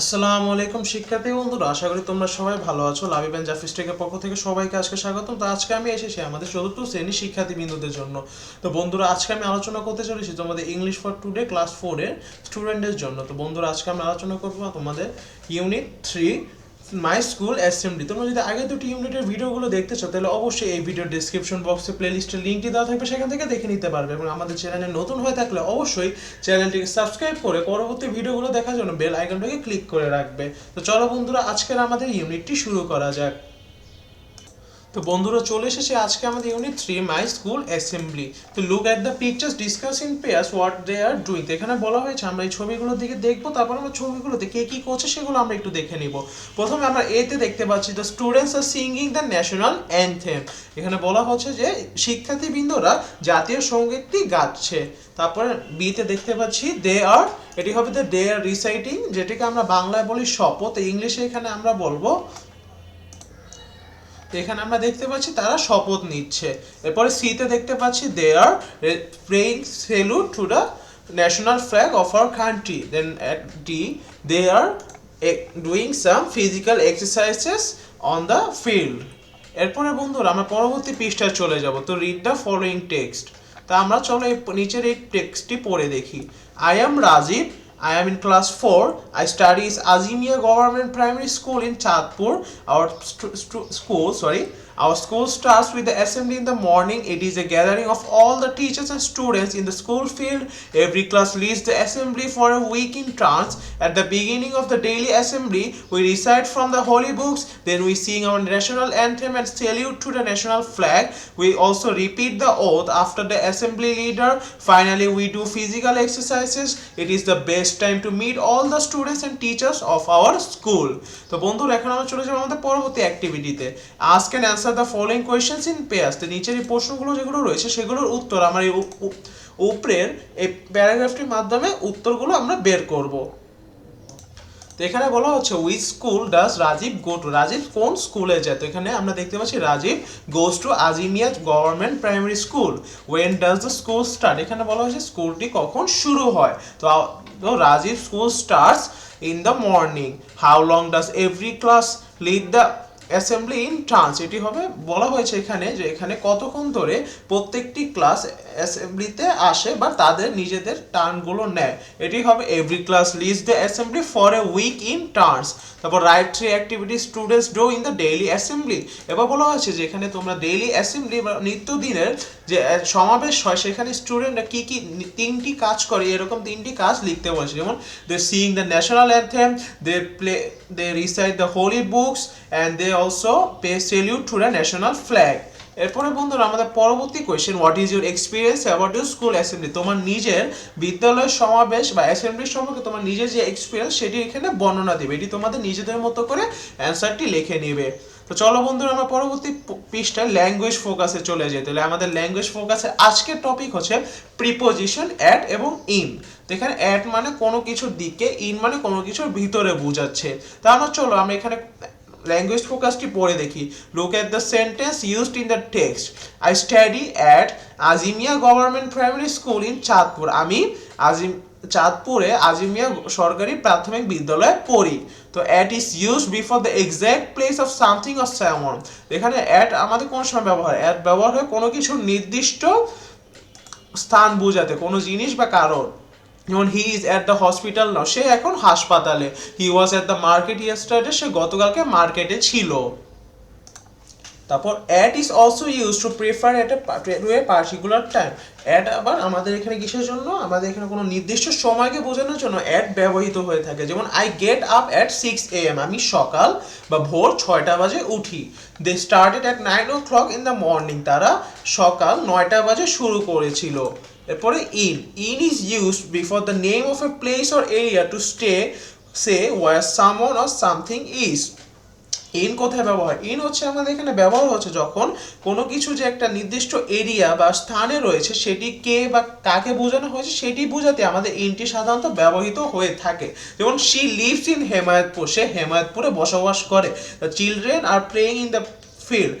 আসসালামু আলাইকুম শিক্ষার্থী বন্ধুরা, আশা করি তোমরা সবাই ভালো আছো। লাভিবেন জাফিস্টেকের পক্ষ থেকে সবাইকে আজকে স্বাগতম। তো আজকে আমি এসেছি আমাদের চতুর্থ শ্রেণি শিক্ষার্থী বিন্দুদের জন্য। তো বন্ধুরা, আজকে আমি আলোচনা করতে চলেছি তোমাদের ইংলিশ ফর টুডে ক্লাস ফোরের স্টুডেন্টদের জন্য। তো বন্ধুরা, আজকে আমি আলোচনা করব তোমাদের unit three my school assembly তোমরা যদি আগে দুটি ইউনিটের ভিডিওগুলো দেখতে চাও তাহলে অবশ্যই এই ভিডিও ডিসক্রিপশন বক্সে প্লেলিস্টের লিঙ্কটি দেওয়া থাকবে, সেখান থেকে দেখে নিতে পারবে। এবং আমাদের চ্যানেলে নতুন হয়ে থাকলে অবশ্যই চ্যানেলটিকে সাবস্ক্রাইব করে পরবর্তী ভিডিওগুলো দেখার জন্য বেল আইকনটাকে ক্লিক করে রাখবে। তো চলো বন্ধুরা, আজকের আমাদের ইউনিটটি শুরু করা যাক। তো বন্ধুরা চলে এসেছে আজকে আমাদের unit three my school assembly তো look at the pictures discuss in pairs what they are doing এখানে বলা হয়েছে, আমরা এই ছবিগুলোর দিকে দেখব, তারপর আমরা ছবিগুলোতে কে কি করছে সেগুলো আমরা একটু দেখে নিব। প্রথমে আমরা এতে দেখতে পাচ্ছি the students are singing the national anthem এখানে বলা হচ্ছে যে, শিক্ষার্থীবৃন্দরা জাতীয় সঙ্গীতটি গাচ্ছে। তারপরে বিতে দেখতে পাচ্ছি দে আর এটি হবে দ্য দে আর রিসাইটিং যেটাকে আমরা বাংলায় বলি শপথ। ইংলিশে এখানে আমরা বলব এখানে আমরা দেখতে পাচ্ছি তারা শপথ নিচ্ছে। এরপরে সিতে দেখতে পাচ্ছি they are praying salute to the national flag of our country then at D they are doing some physical exercises on the field এরপরে বন্ধুরা, আমরা পরবর্তী পৃষ্ঠায় চলে যাব। তো রিড দ্য ফলোয়িং টেক্সট তা আমরা চলো এই নিচের এই টেক্সটটি পড়ে দেখি। I am Rajib I am in class 4. I study is Azimia Government Primary School in Chatpur. Our school, sorry, our school starts with the assembly in the morning. It is a gathering of all the teachers and students in the school field. Every class leads the assembly for a week in trance. At the beginning of the daily assembly, we recite from the holy books. Then we sing our national anthem and salute to the national flag. We also repeat the oath after the assembly leader. Finally, we do physical exercises. It is the best time to meet all the students and teachers of our school. তো বন্ধুরা এখন আমরা চলে যাবো আমাদের পরবর্তী অ্যাক্টিভিটিতে ask and Answer the following questions in pairs তো নিচের এই প্রশ্নগুলো যেগুলো রয়েছে, সেগুলোর উত্তর, আমরা এই উপ- উপ- উপরের এই প্যারাগ্রাফটির মাধ্যমে উত্তরগুলো আমরা বের করব। তো এখানে বলা হচ্ছে which school does Rajib go to Rajib কোন স্কুলে যায়? তো এখানে আমরা দেখতে পাচ্ছি Rajib goes to Azimia government primary school when does the school start এখানে বলা হয়েছে স্কুলটি কখন শুরু হয়? তো Rajib school starts in the morning how long does every class lead the assembly in turns এটি হবে, বলা হয়েছে এখানে যে এখানে কতক্ষণ ধরে প্রত্যেকটি ক্লাস অ্যাসেম্বলিতে আসে, বা তাদের নিজেদের টার্নগুলো নেয়। এটি হবে every class leads the assembly for a week in turns তারপর write three activity students do in the daily assembly এবার বলা হয়েছে যে এখানে তোমরা ডেইলি অ্যাসেম্বলি বা নিত্যদিনের যে সমাবেশ হয়, সেখানে স্টুডেন্টরা কী কী তিনটি কাজ করে, এরকম তিনটি কাজ লিখতে বলেছে। যেমন they sing the national anthem they play they recite the holy books and they also pay salute to the national flag এরপরে বন্ধুরা, আমাদের পরবর্তী question what is your experience about your school assembly তোমার নিজের বিদ্যালয়ের সমাবেশ বা অ্যাসেম্বলি সম্পর্কে তোমার নিজের যে এক্সপিরিয়েন্স সেটি এখানে বর্ণনা দেবে। এটি তোমাদের নিজেদের মতো করে অ্যান্সারটি লিখে নেবে। তো চলো বন্ধুরা, আমরা পরবর্তী পৃষ্ঠায় ল্যাঙ্গুয়েজ ফোকাসে চলে যাই। তাহলে আমাদের ল্যাঙ্গুয়েজ ফোকাসে আজকের টপিক হচ্ছে প্রিপোজিশন অ্যাট এবং ইন এখানে অ্যাট মানে কোনো কিছুর দিকে ইন মানে কোনো কিছুর ভিতরে বোঝাচ্ছে। তাহলে চলো আমরা এখানে ল্যাঙ্গুয়েজ ফোকাসটি পড়ে দেখি। Look at the sentence used in the text I study at Azimia government primary school in Chandpur আমি আজিম চাঁদপুরে আজিমিয়া সরকারি প্রাথমিক বিদ্যালয়ে পড়ি। তো at is use before the exact place of something of someone এখানে অ্যাট আমাদের কোন সময় ব্যবহার? অ্যাট ব্যবহার হয় কোনো কিছুর নির্দিষ্ট স্থান বোঝাতে, কোনো জিনিস বা কারণ। যেমন he is at the hospital now সে এখন হাসপাতালে। He was at the market yesterday সে গতকালকে মার্কেটে ছিল। তারপর at is also use to prefer at a particular time at আবার আমাদের এখানে কিসের জন্য? আমাদের এখানে কোনো নির্দিষ্ট সময়কে বোঝানোর জন্য অ্যাট ব্যবহৃত হয়ে থাকে। যেমন I get up at six A M আমি সকাল বা ভোর ছয়টা বাজে উঠি। They started at nine o'clock in the morning তারা সকাল নয়টা বাজে শুরু করেছিল। এরপরে in in is use before the name of a place or area to stay say where someone or something is in কোথায় ব্যবহার? ইন হচ্ছে আমাদের এখানে ব্যবহার হচ্ছে যখন কোনো কিছু যে একটা নির্দিষ্ট এরিয়া বা স্থানে রয়েছে, সেটি কে বা কাকে বোঝানো হয়েছে, সেটি বোঝাতে আমাদের ইনটি সাধারণত ব্যবহৃত হয়ে থাকে। যেমন শি লিভস ইন হেমায়তপুর সে হেমায়তপুরে বসবাস করে। The children are playing in the field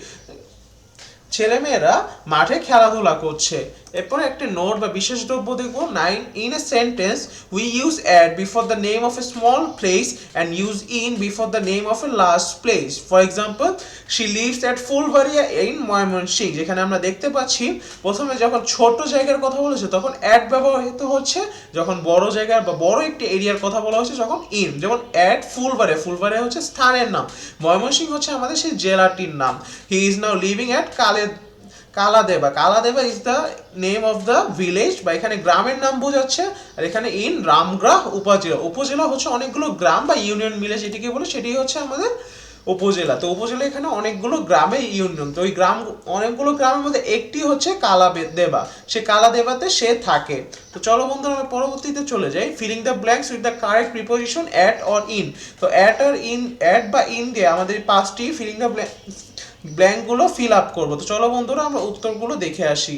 ছেলেমেয়েরা মাঠে খেলাধুলা করছে। এরপরে একটা নোট বা বিশেষ দ্রব্য দেখব। Nine in a sentence we use at before the name of a small place and use in before the name of a large place for example she lives at Phulbaria in Mymensingh যেখানে আমরা দেখতে পাচ্ছি প্রথমে যখন ছোট জায়গার কথা বলেছে তখন অ্যাড ব্যবহৃত হচ্ছে। যখন বড় জায়গার বা বড় একটি এরিয়ার কথা বলা হচ্ছে যখন ইন যেমন অ্যাট ফুলবাড়িয়া ফুলবাড়িয়া হচ্ছে স্থানের নাম। ময়মনসিং হচ্ছে আমাদের সেই জেলাটির নাম। He is now living at Kale Kaladeba. Kaladeba is the name of the village বা এখানে গ্রামের নাম বোঝাচ্ছে। আর এখানে ইন রামগ্রাহ উপজেলা। উপজেলা হচ্ছে অনেকগুলো গ্রাম বা ইউনিয়ন মিলে যেটিকে বলে সেটি হচ্ছে আমাদের উপজেলা। তো উপজেলা এখানে অনেকগুলো গ্রামে ইউনিয়ন তো ওই গ্রাম, অনেকগুলো গ্রামের মধ্যে একটি হচ্ছে কালা দেবা সে কালা দেবাতে সে থাকে। তো চলো বন্ধুরা, আমরা পরবর্তীতে চলে যাই। Filling the blanks with the correct preposition at or in তো অ্যাট আর ইন অ্যাট বা ইন দিয়ে আমাদের পাঁচটি ফিলিং দ্য ব্ল্যাঙ্কগুলো ফিল আপ করব। তো চলো বন্ধুরা, আমরা উত্তরগুলো দেখে আসি।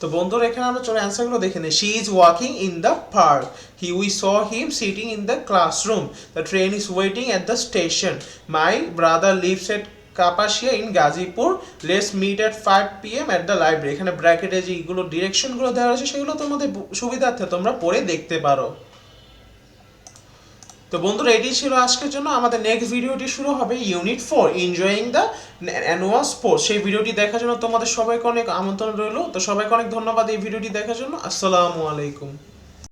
তো বন্ধুরা, এখানে আমরা চলো অ্যান্সারগুলো দেখে নিই। She is walking in the park he we saw him sitting in the classroom the train is waiting at the station my brother lives at Kapasia in Gazipur let's meet at five P M at the library এখানে ব্র্যাকেটে যে এইগুলো ডিরেকশনগুলো দেওয়া আছে সেগুলো তোমাদের সুবিধার্থে তোমরা পড়ে দেখতে পারো। তো বন্ধুরা এটি ছিল আজকের জন্য। আমাদের নেক্সট ভিডিওটি শুরু হবে unit four enjoying the annual sports সেই ভিডিওটি দেখার জন্য তোমাদের সবাইকে অনেক আমন্ত্রণ রইল। তো সবাইকে অনেক ধন্যবাদ এই ভিডিওটি দেখার জন্য। আসসালামু আলাইকুম।